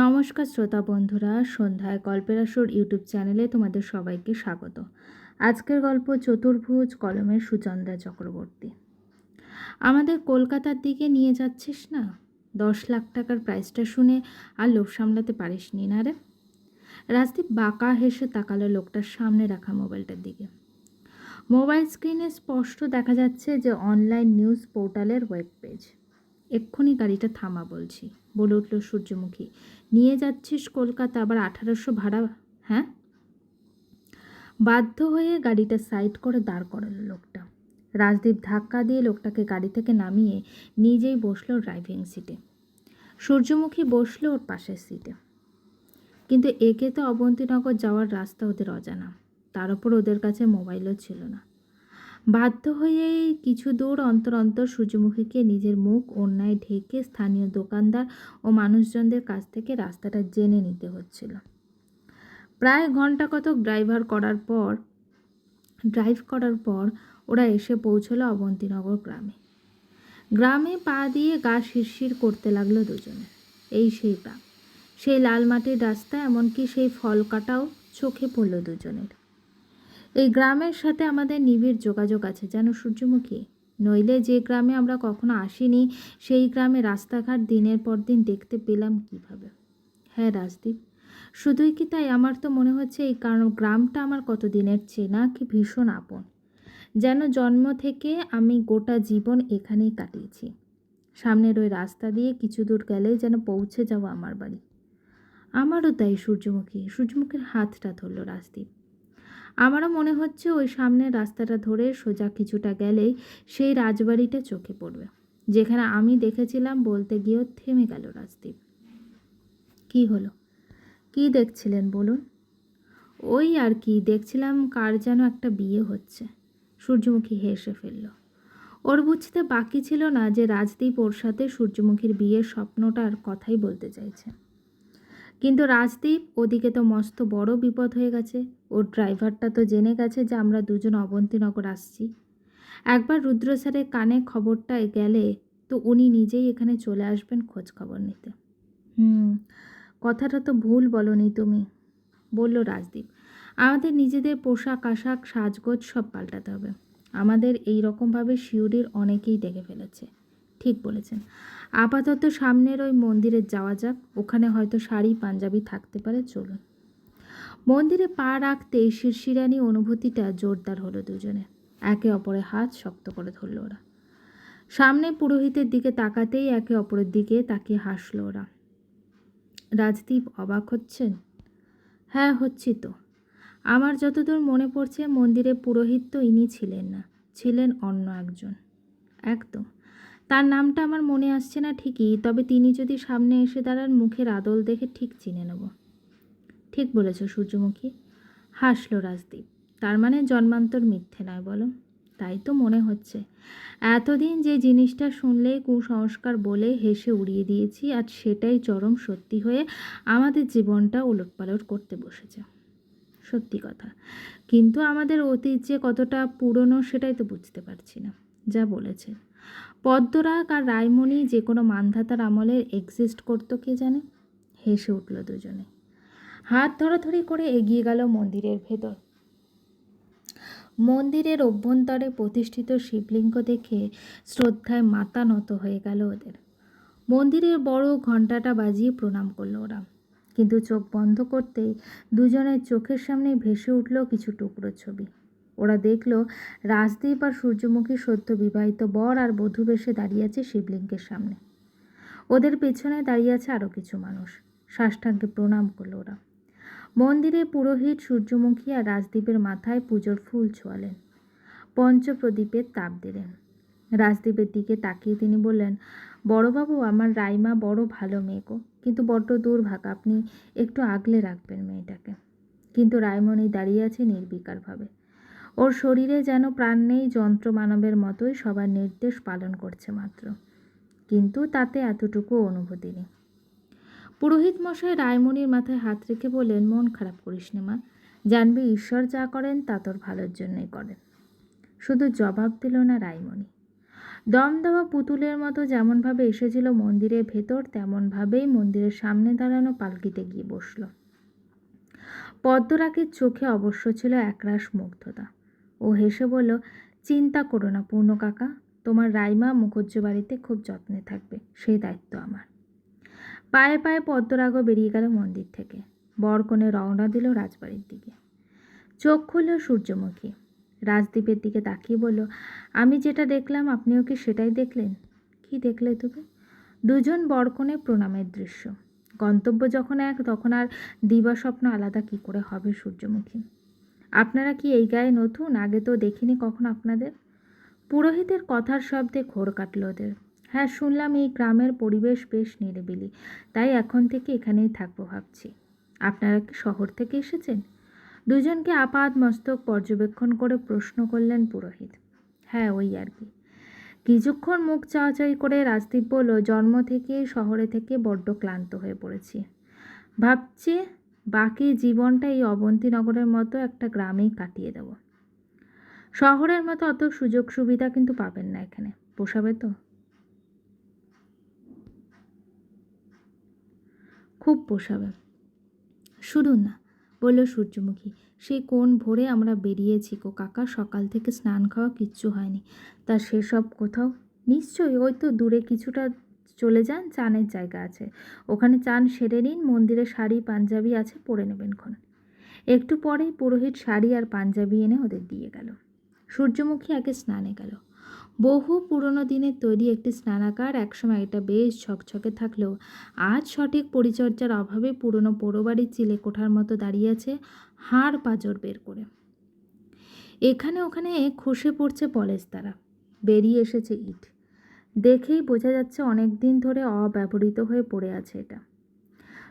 নমস্কার শ্রোতা বন্ধুরা, সন্ধ্যায় গল্পের আসর ইউটিউব চ্যানেলে তোমাদের সবাইকে স্বাগত। আজকের গল্প চতুর্ভুজ কলমের সুচন্দ্রা চক্রবর্তী। আমাদের কলকাতার দিকে নিয়ে যাচ্ছিস না? দশ লাখ টাকার প্রাইসটা শুনে আর লোভ সামলাতে পারিস নি না রে? রাজদীপ বাঁকা হেসে তাকালো লোকটার সামনে রাখা মোবাইলটার দিকে। মোবাইল স্ক্রিনে স্পষ্ট দেখা যাচ্ছে যে অনলাইন নিউজ পোর্টালের ওয়েব পেজ এক্ষুনি গাড়িটা থামা বলছি। বলে উঠল সূর্যমুখী। নিয়ে যাচ্ছিস কলকাতা, আবার আঠারোশো ভাড়া হ্যাঁ? বাধ্য হয়ে গাড়িটা সাইড করে দাঁড় করালো লোকটা। রাজদীপ ধাক্কা দিয়ে লোকটাকে গাড়ি থেকে নামিয়ে নিজেই বসল ড্রাইভিং সিটে। সূর্যমুখী বসল ওর পাশের সিটে। কিন্তু একে তো অবন্তীনগর যাওয়ার রাস্তা ওদের অজানা। তার ওপর ওদের কাছে মোবাইলও ছিল না। বাধ্য হয়েই কিছু দূর অন্তর অন্তর সূর্যমুখীকে নিজের মুখ অন্যায় ঢেকে স্থানীয় দোকানদার ও মানুষজনদের কাছ থেকে রাস্তাটা জেনে নিতে হচ্ছিল। প্রায় ঘণ্টা কতক ড্রাইভার করার পর, ড্রাইভ করার পর ওরা এসে পৌঁছলো অবন্তীনগর গ্রামে। গ্রামে পা দিয়ে গা শিরশির করতে লাগল দুজনে। এই সেই গ্রাম। সেই লাল মাটির রাস্তা, এমনকি সেই ফল কাটাও চোখে পড়ল দুজনের। এই গ্রামের সাথে আমাদের নিবিড় যোগাযোগ আছে যেন সূর্যমুখী। নইলে যে গ্রামে আমরা কখনো আসিনি, সেই গ্রামে রাস্তাঘাট দিনের পর দিন দেখতে পেলাম কীভাবে। হ্যাঁ রাজদীপ, শুধুই কি তাই? আমার তো মনে হচ্ছে এই কারণ, গ্রামটা আমার কত দিনের চেনা কি ভীষণ আপন। যেন জন্ম থেকে আমি গোটা জীবন এখানেই কাটিয়েছি। সামনের ওই রাস্তা দিয়ে কিছু দূর গেলে যেন পৌঁছে যাওয়া আমার বাড়ি। আমারও তাই সূর্যমুখী। সূর্যমুখীর হাতটা ধরল রাজদীপ। আমারও মনে হচ্ছে ওই সামনের রাস্তাটা ধরে সোজা কিছুটা গেলেই সেই রাজবাড়িটা চোখে পড়বে। যেখানে আমি দেখেছিলাম বলতে গিয়েও থেমে গেল রাজদীপ। কি হলো? কি দেখছিলেন বলুন? ওই আর কি, দেখছিলাম কার যেন একটা বিয়ে হচ্ছে। সূর্যমুখী হেসে ফেলল। ওর বুঝতে বাকি ছিল না যে রাজদীপ ওর সাথে সূর্যমুখীর বিয়ের স্বপ্নটার কথাই বলতে চাইছে। কিন্তু রাজদীপ, ওদিকে তো মস্ত বড় বিপদ হয়ে গেছে। ওর ড্রাইভারটা তো জেনে গেছে যে আমরা দুজন অবন্তীনগর আসছি। একবার রুদ্র স্যারের কানে খবরটা গেলে তো উনি নিজেই এখানে চলে আসবেন খোঁজ খবর নিতে। হুম, কথাটা তো ভুল বলনি তুমি, বলল রাজদীপ। আমাদের নিজেদের পোশাক, আশাক, সাজগোজ সব পাল্টাতে হবে। আমাদের এই রকমভাবে শিউরির অনেকেই দেখে ফেলেছে। ঠিক বলেছেন। আপাতত সামনের ওই মন্দিরে যাওয়া যাক, ওখানে হয়তো শাড়ি, পাঞ্জাবি থাকতে পারে, চলুন। মন্দিরে পা রাখতেই শিরশিরানি অনুভূতিটা জোরদার হলো দুজনে। একে অপরের হাত শক্ত করে ধরল ওরা। সামনে পুরোহিতের দিকে তাকাতেই একে অপরের দিকে তাকিয়ে হাসল ওরা। রাজদীপ অবাক হচ্ছেন। হ্যাঁ হচ্ছি তো। আমার যতদূর মনে পড়ছে মন্দিরে পুরোহিত তো ইনি ছিলেন না, ছিলেন অন্য একজন। একদম। তার নামটা আমার মনে আসছে না ঠিকই, তবে তিনি যদি সামনে এসে দাঁড়ান, মুখের আদল দেখে ঠিক চিনে নেব। ঠিক বলেছ সূর্যমুখী। হাসলো রাজদীপ। তার মানে জন্মান্তর মিথ্যে নয় বলো। তাই তো মনে হচ্ছে। এতদিন যে জিনিসটা শুনলে, কুসংস্কার বলে হেসে উড়িয়ে দিয়েছি, আর সেটাই চরম সত্যি হয়ে আমাদের জীবনটা উলটপালট করতে বসেছে। সত্যি কথা। কিন্তু আমাদের অতীত যে কতটা পুরনো, সেটাই তো বুঝতে পারছি না। যা বলেছে। পদ্মরাগ আর রায়মণি যে কোনো মানধাতার আমলের এক্সিস্ট করতো কে জানে? হেসে উঠল দুজনে। হাত ধরাধরি করে এগিয়ে গেল মন্দিরের ভেতর। মন্দিরের অভ্যন্তরে প্রতিষ্ঠিত শিবলিঙ্গ দেখে শ্রদ্ধায় মাথা নত হয়ে গেল ওদের। মন্দিরের বড় ঘণ্টাটা বাজিয়ে প্রণাম করল ওরা। কিন্তু চোখ বন্ধ করতেই দুজনের চোখের সামনে ভেসে উঠল কিছু টুকরো ছবি। ওরা দেখল রাজদীপ আর সূর্যমুখী সদ্য বিবাহিত বর আর বধূ বেশে দাঁড়িয়ে আছে শিবলিঙ্গের সামনে। ওদের পেছনে দাঁড়িয়ে আছে আরও কিছু মানুষ। সাষ্টাঙ্গে প্রণাম করল ওরা। মন্দিরে পুরোহিত সূর্যমুখী আর রাজদীপের মাথায় পুজোর ফুল ছোয়ালেন। পঞ্চপ্রদীপের তাপ দিলেন। রাজদীপের দিকে তাকিয়ে তিনি বললেন, বড়বাবু, আমার রাইমা বড় ভালো মেয়েকো কিন্তু বড্ড দুর্ভাগ, আপনি একটু আগলে রাখবেন মেয়েটাকে। কিন্তু রায়মণি দাঁড়িয়ে আছে নির্বিকারভাবে। ওর শরীরে যেন প্রাণ নেই, যন্ত্র মানবের মতোই সবার নির্দেশ পালন করছে মাত্র। কিন্তু তাতে এতটুকু অনুভূতি নেই। পুরোহিত মশাই রায়মণির মাথায় হাত রেখে বললেন, মন খারাপ করিস নে মা। জানবি ঈশ্বর যা করেন, তা তোর ভালোর জন্যই করেন। শুধু জবাব দিল না রায়মণি। দম দেওয়া পুতুলের মতো যেমনভাবে এসেছিল মন্দিরের ভেতর, তেমনভাবেই মন্দিরের সামনে দাঁড়ানো পালকিতে গিয়ে বসল। পদ্মরাকের চোখে অবশ্য ছিল একরাশ মুগ্ধতা। ও হেসে বলল, চিন্তা করো না পূর্ণ কাকা, তোমার রাইমা মুখুজ্জ বাড়িতে খুব যত্নে থাকবে সেই দায়িত্ব আমার। পায়ে পায়ে পদ্মরাগও বেরিয়ে গেল মন্দির থেকে। বরকনে রওনা দিল রাজবাড়ির দিকে। চোখ খুলল সূর্যমুখী। রাজদ্বীপের দিকে তাকিয়ে বলল, আমি যেটা দেখলাম, আপনিও কি সেটাই দেখলেন? কি দেখলে তুমি? দুজন বরকনে প্রণামের দৃশ্য। গন্তব্য যখন এক, তখন আর দিবা স্বপ্ন আলাদা কি করে হবে সূর্যমুখী? আপনারা কি এই গায়ে নতুন? আগে তো দেখিনি কখন আপনাদের? পুরোহিতের কথার শব্দে ঘোর কাটল ওদের। হ্যাঁ শুনলাম এই গ্রামের পরিবেশ বেশ নিরিবিলি। তাই এখন থেকে এখানেই থাকব ভাবছি। আপনারা কি শহর থেকে এসেছেন? দুজনকে আপাত মস্তক পর্যবেক্ষণ করে প্রশ্ন করলেন পুরোহিত। হ্যাঁ ওই আর কি। কিছুক্ষণ মুখ চাওয়াচাই করে রাজদীপ বলল, জন্ম থেকে শহরে থেকে বড্ড ক্লান্ত হয়ে পড়েছি। ভাবছি বাকি জীবনটা এই অবন্তীনগরের মতো একটা গ্রামেই কাটিয়ে দেব। শহরের মতো অত সুযোগ সুবিধা কিন্তু পাবেন না এখানে। পোষাবে তো? খুব পোষাবে। শুনুন না, বলল সূর্যমুখী, সেই কোন ভোরে আমরা বেরিয়েছি গো কাকা? সকাল থেকে স্নান খাওয়া কিচ্ছু হয়নি। তা সেসব কোথাও? নিশ্চয়ই, ওই তো দূরে কিছুটা চলে যান, চানের জায়গা আছে। ওখানে চান সেরে নিন, মন্দিরে শাড়ি, পাঞ্জাবি আছে, পরে নেবেন ক্ষণ একটু পরেই পুরোহিত শাড়ি আর পাঞ্জাবি এনে ওদের দিয়ে গেল। সূর্যমুখী আগে স্নানে গেল। বহু পুরনো দিনের তৈরি একটি স্নানাগার একসময় এটা বেশ ঝকঝকে থাকলেও আজ সঠিক পরিচর্যার অভাবে পুরনো পোড়োবাড়ির চিলে কোঠার মতো দাঁড়িয়ে আছে হাড় পাঁজর বের করে। এখানে ওখানে খসে পড়ছে পলেস্তারা বেরিয়ে এসেছে ইট। দেখেই বোঝা যাচ্ছে অনেক দিন ধরে অব্যবহৃত হয়ে পড়ে আছে এটা।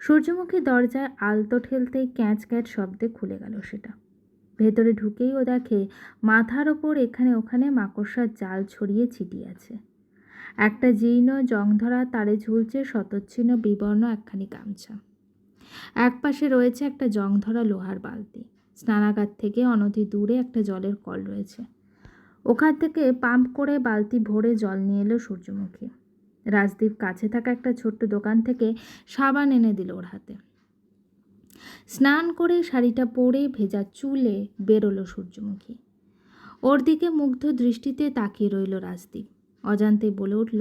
সূর্যমুখী দরজায় আলতো ঠেলতেই ক্যাঁচ ক্যাঁচ শব্দে খুলে গেল সেটা। ভেতরে ঢুকেই ও দেখে মাথার ওপর এখানে ওখানে মাকড়সার জাল ছড়িয়ে ছিটিয়ে আছে। একটা জীর্ণ জংধরা তারে ঝুলছে শতচ্ছিন্ন বিবর্ণ একখানি গামছা। একপাশে রয়েছে একটা জংধরা লোহার বালতি। স্নানাগার থেকে অনতি দূরে একটা জলের কল রয়েছে। ওখান থেকে পাম্প করে বালতি ভরে জল নিয়ে এলো সূর্যমুখী। রাজদীপ কাছে থাকা একটা ছোট্ট দোকান থেকে সাবান এনে দিল ওর হাতে। স্নান করে শাড়িটা পরে ভেজা চুলে বেরোলো সূর্যমুখী। ওর দিকে মুগ্ধ দৃষ্টিতে তাকিয়ে রইল রাজদীপ। অজান্তে বলে উঠল,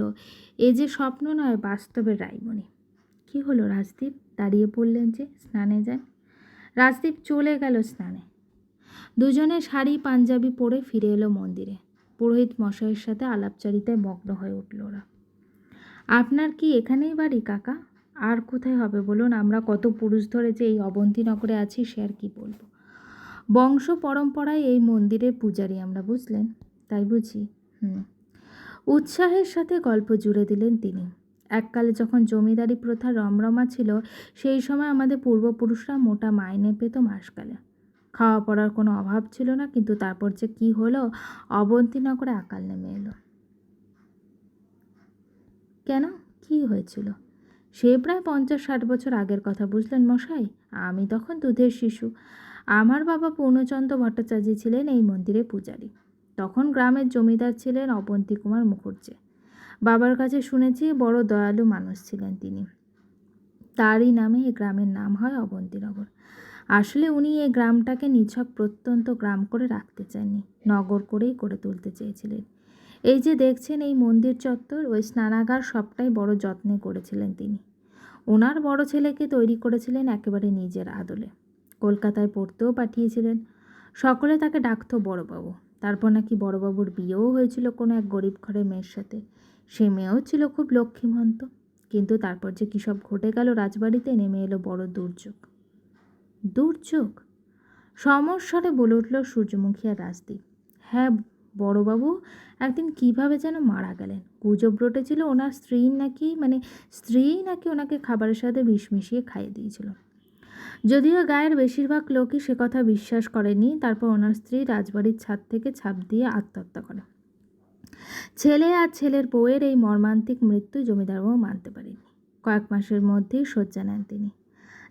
এ যে স্বপ্ন নয় বাস্তবের রায়মণি কি হলো রাজদীপ? দাঁড়িয়ে পড়লেন যে স্নানে যান রাজদীপ চলে গেল স্নানে। দুজনে শাড়ি, পাঞ্জাবি পরে ফিরে এলো মন্দিরে। পুরোহিত মশাইয়ের সাথে আলাপচারিতায় মগ্ন হয়ে উঠল ওরা। আপনার কি এখানেই বাড়ি কাকা? আর কোথায় হবে বলুন? আমরা কত পুরুষ ধরে যে এই অবন্তীনগরে আছি, সে আর কি বলব? বংশ পরম্পরায় এই মন্দিরের পূজারি আমরা, বুঝলেন? তাই বুঝি, হুম। উৎসাহের সাথে গল্প জুড়ে দিলেন তিনি। এককালে যখন জমিদারি প্রথা রমরমা ছিল, সেই সময় আমাদের পূর্বপুরুষরা মোটা মাইনে পেত মাসকালে। খাওয়া পড়ার কোনো অভাব ছিল না, কিন্তু তারপর যে কি হলো অবন্তীনগরে আকাল নেমে এলো। কেন? কি হয়েছিল? সে প্রায় পঞ্চাশ ষাট বছর আগের কথা বুঝলেন মশাই? আমি তখন দুধের শিশু। আমার বাবা পূর্ণচন্দ্র ভট্টাচার্য ছিলেন এই মন্দিরে পূজারী। তখন গ্রামের জমিদার ছিলেন অবন্তী কুমার মুখুর্জি। বাবার কাছে শুনেছি বড় দয়ালু মানুষ ছিলেন তিনি। তারই নামে এই গ্রামের নাম হয় অবন্তীনগর আসলে উনি এই গ্রামটাকে নিছক প্রত্যন্ত গ্রাম করে রাখতে চাননি, নগর করেই করে তুলতে চেয়েছিলেন। এই যে দেখছেন এই মন্দির চত্বর, ওই স্নানাগার সবটাই বড় যত্নে করেছিলেন তিনি। ওনার বড় ছেলেকে তৈরি করেছিলেন একেবারে নিজের আদলে। কলকাতায় পড়তেও পাঠিয়েছিলেন। সকলে তাকে ডাকতো বড়বাবু। তারপর নাকি বড়বাবুর বিয়েও হয়েছিল কোনো এক গরিব ঘরের মেয়ের সাথে। সে মেয়েও ছিল খুব লক্ষ্মীমন্ত। কিন্তু তারপর যে কী সব ঘটে গেল রাজবাড়িতে, নেমে এলো বড় দুর্যোগ। দুর্যোগ। সমস্যারে বলে উঠল সূর্যমুখী আর রাজদীপ। হ্যাঁ বড়বাবু, একদিন কীভাবে যেন মারা গেলেন? গুজব রটেছিল, ওনার স্ত্রী নাকি মানে স্ত্রী নাকি ওনাকে খাবারের সাথে বিষ মিশিয়ে খাইয়ে দিয়েছিল। যদিও গায়ের বেশিরভাগ লোকই সে কথা বিশ্বাস করেনি, তারপর ওনার স্ত্রী রাজবাড়ির ছাদ থেকে ছাপ দিয়ে আত্মহত্যা করে। ছেলে আর ছেলের বউয়ের এই মর্মান্তিক মৃত্যু জমিদারবাবু মানতে পারেনি কয়েক মাসের মধ্যেই শয্যা নেন তিনি।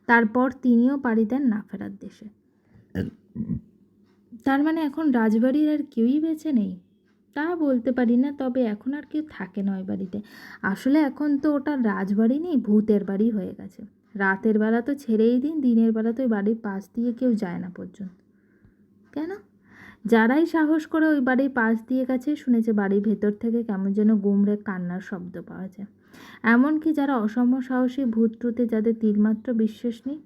তারপর তিনিও পাড়ি দেন না ফেরার দেশে। তার মানে এখন রাজবাড়ির আর কেউই বেঁচে নেই? তা বলতে পারি না তবে এখন আর কেউ থাকে না ওই বাড়িতে। আসলে এখন তো ওটা রাজবাড়ি নেই ভূতের বাড়ি হয়ে গেছে। রাতের বেলা তো ছেড়েই দিন দিনের বেলা তো ওই বাড়ির পাশ দিয়ে কেউ যায় না পর্যন্ত। কেন? যারাই সাহস করে ওই বাড়ির পাশ দিয়ে গেছে শুনেছে বাড়ির ভেতর থেকে কেমন যেন গুমড়ে কান্নার শব্দ পাওয়া যায়। এমনকি যারা অসম সাহসী ভূত টুতে যাদের তিলমাত্র বিশ্বাস নেই,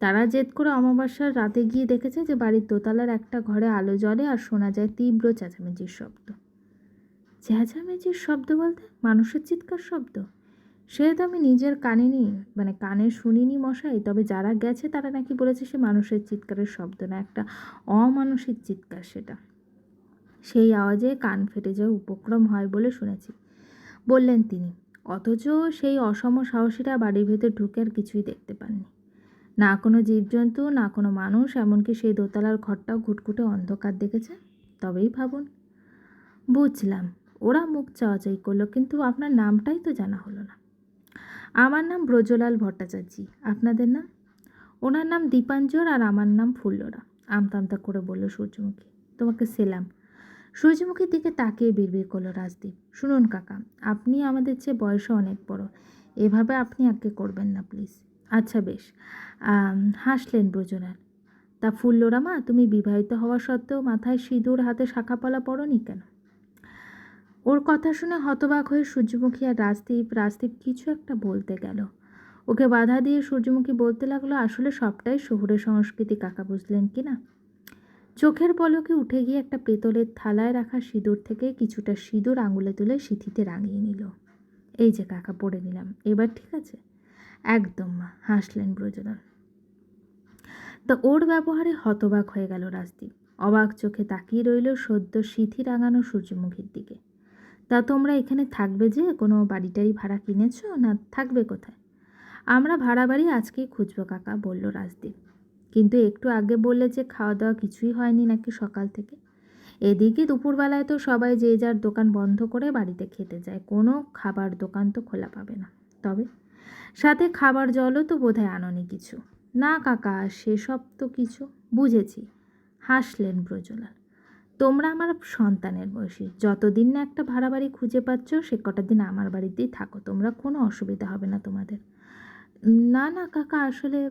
তারা জেদ করে অমাবস্যার রাতে গিয়ে দেখেছে যে বাড়ির দোতলার একটা ঘরে আলো জ্বলে আর শোনা যায় তীব্র চেঁচামেচির শব্দ। চেঁচামেচির শব্দ বলতে মানুষের চিৎকার শব্দ। সে তো আমি নিজের কানে নি মানে কানে শুনিনি মশাই, তবে যারা গেছে তারা নাকি বলেছে সে মানুষের চিৎকারের শব্দ না, একটা অমানসিক চিৎকার সেটা। সেই আওয়াজে কান ফেটে যাওয়ার উপক্রম হয় বলে শুনেছি। বললেন তিনি অথচ সেই অসম সাহসীরা বাড়ির ভেতর ঢুকে আর কিছুই দেখতে পাননি। না কোনো জীবজন্তু, না কোনো মানুষ, এমনকি সেই দোতলার ঘরটাও ঘুটঘুটে অন্ধকার দেখেছে, তবেই ভাবুন। বুঝলাম, ওরা মুখ চাওয়াচাই করল, কিন্তু আপনার নামটাই তো জানা হলো না। আমার নাম ব্রজলাল ভট্টাচার্য, আপনাদের নাম? ওনার নাম দীপাঞ্জর আর আমার নাম ফুল্লরা আমতা আমতা করে বলল সূর্যমুখী। তোমাকে সেলাম সূর্যমুখীর দিকে তাকিয়ে বিড়বিড় করল রাজদীপ। শুনুন কাকা, আপনি আমাদের চেয়ে বয়সে অনেক বড়। এভাবে আপনি আগে করবেন না, প্লিজ। আচ্ছা বেশ হাসলেন ব্রজলাল তা ফুল্লরা মা, তুমি বিবাহিত হওয়া সত্ত্বেও মাথায় সিঁদুর, হাতে শাখাপলা পরনি কেন? ওর কথা শুনে হতবাক হয়ে সূর্যমুখী আর রাজদীপ রাজদীপ কিছু একটা বলতে গেল। ওকে বাধা দিয়ে সূর্যমুখী বলতে লাগল, আসলে সবটাই শহুরে সংস্কৃতি, কাকা, বুঝলেন কি না? চোখের পলকে উঠে গিয়ে একটা পেতলের থালায় রাখা সিঁদুর থেকে কিছুটা সিঁদুর আঙুলে তুলে সিঁথিতে রাঙিয়ে নিল। এই যে কাকা, পড়ে নিলাম। এবার ঠিক আছে? একদম মা, হাসলেন ব্রজলাল তা ওর ব্যবহারে হতবাক হয়ে গেল রাজদীপ। অবাক চোখে তাকিয়ে রইল সদ্য সিথি রাঙানো সূর্যমুখীর দিকে। তা তোমরা এখানে থাকবে যে? কোনো বাড়িটারি ভাড়া কিনেছো না থাকবে কোথায়? আমরা ভাড়া বাড়ি আজকেই খুঁজবো কাকা, বলল রাজদীপ। কিন্তু একটু আগে বললে যে খাওয়া দাওয়া কিছুই হয়নি নাকি সকাল থেকে। এদিকে দুপুরবেলায় তো সবাই যে যার দোকান বন্ধ করে বাড়িতে খেতে যায়, কোনো খাবার দোকান তো খোলা পাবে না। তবে সাথে খাবার জলও তো বোধহয় আননি কিছু। না কাকা, সেসব তো কিছু বুঝেছি। হাসলেন ব্রজলাল। তোমরা আমার সন্তানের বয়সী। যতদিন না একটা ভাড়া বাড়ি খুঁজে পাচ্ছ, সে কটা দিন আমার বাড়িতেই থাকো। তোমরা কোনো অসুবিধা হবে না তোমাদের। না না কাকা, আসলে